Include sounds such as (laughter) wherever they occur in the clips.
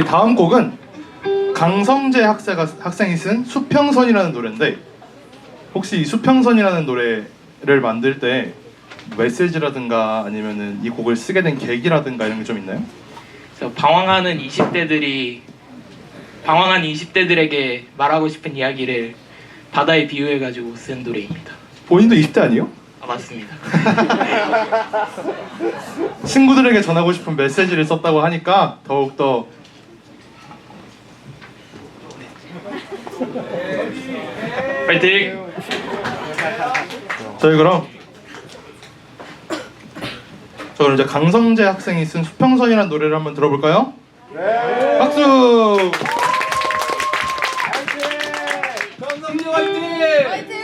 다음 곡은 강성재 학생가, 학생이 쓴 수평선이라는 노래인데 혹시 이 수평선이라는 노래를 만들 때 메시지라든가 아니면은 이 곡을 쓰게 된 계기라든가 이런 게 좀 있나요? 그래서 방황하는 20대들이 방황한 20대들에게 말하고 싶은 이야기를 바다에 비유해 가지고 쓴 노래입니다. 본인도 20대 아니에요? 아, 맞습니다. (laughs) 친구들에게 전하고 싶은 메시지를 썼다고 하니까 더욱 더 파이팅! 저희 그럼 저 그럼 이제 강성재 학생이 쓴 수평선이라는 노래를 한번 들어볼까요? 네. 박수! 뜨거운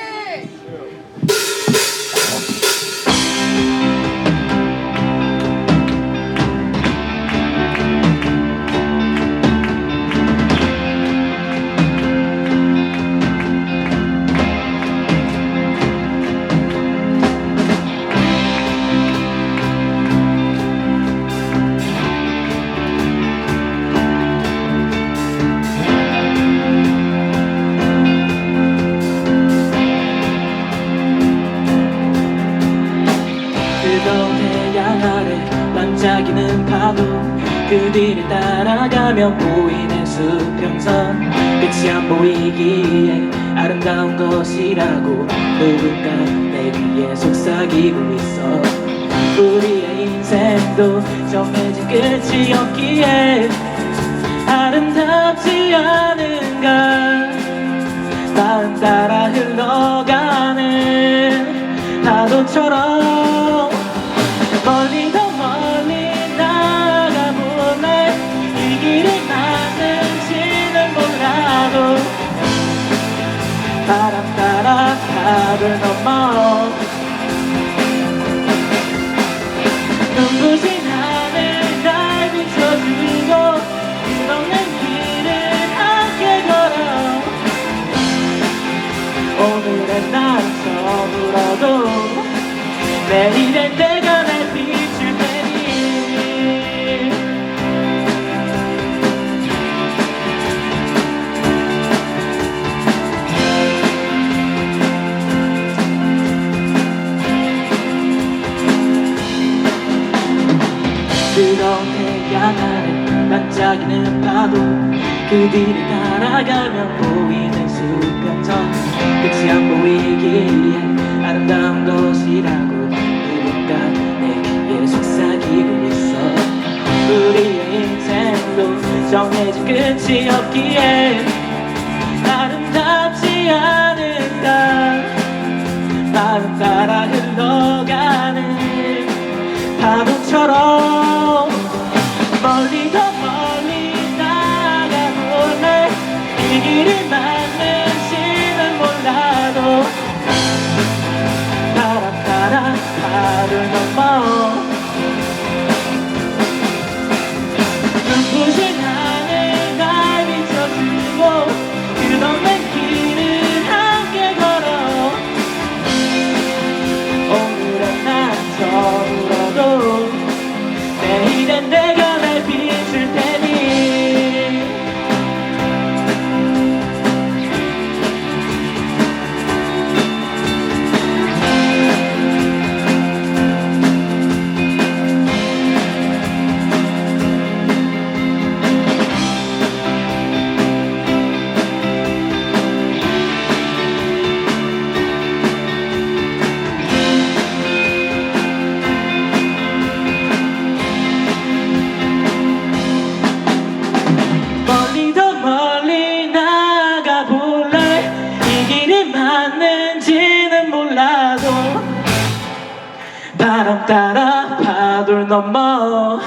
반짝이는 파도 그 뒤를 따라가면 보이는 수평선. 끝이 안 보이기에 아름다운 것이라고 누군가 내 귀에 속삭이고 있어. 우리의 인생도 정해진 끝이 없기에 아름답지 않은가. 마음 따라 흘러 바람 따라 파를 넘어. 눈부신 하늘 날 비춰주고 끝없는 길을 함께 걸어. 오늘의 날 저물어도 내일의 내 태양 아래? 반짝이는 파도 그 뒤를 따라가면 보이는 수평선 끝이 안 보이기에 아름다운 것이라고 누군가 내 귀에 속삭이고 있어. 우리의 인생도 정해진 끝이 없기에 따라 맞는지는 몰라도 바람 따라 파도를 넘어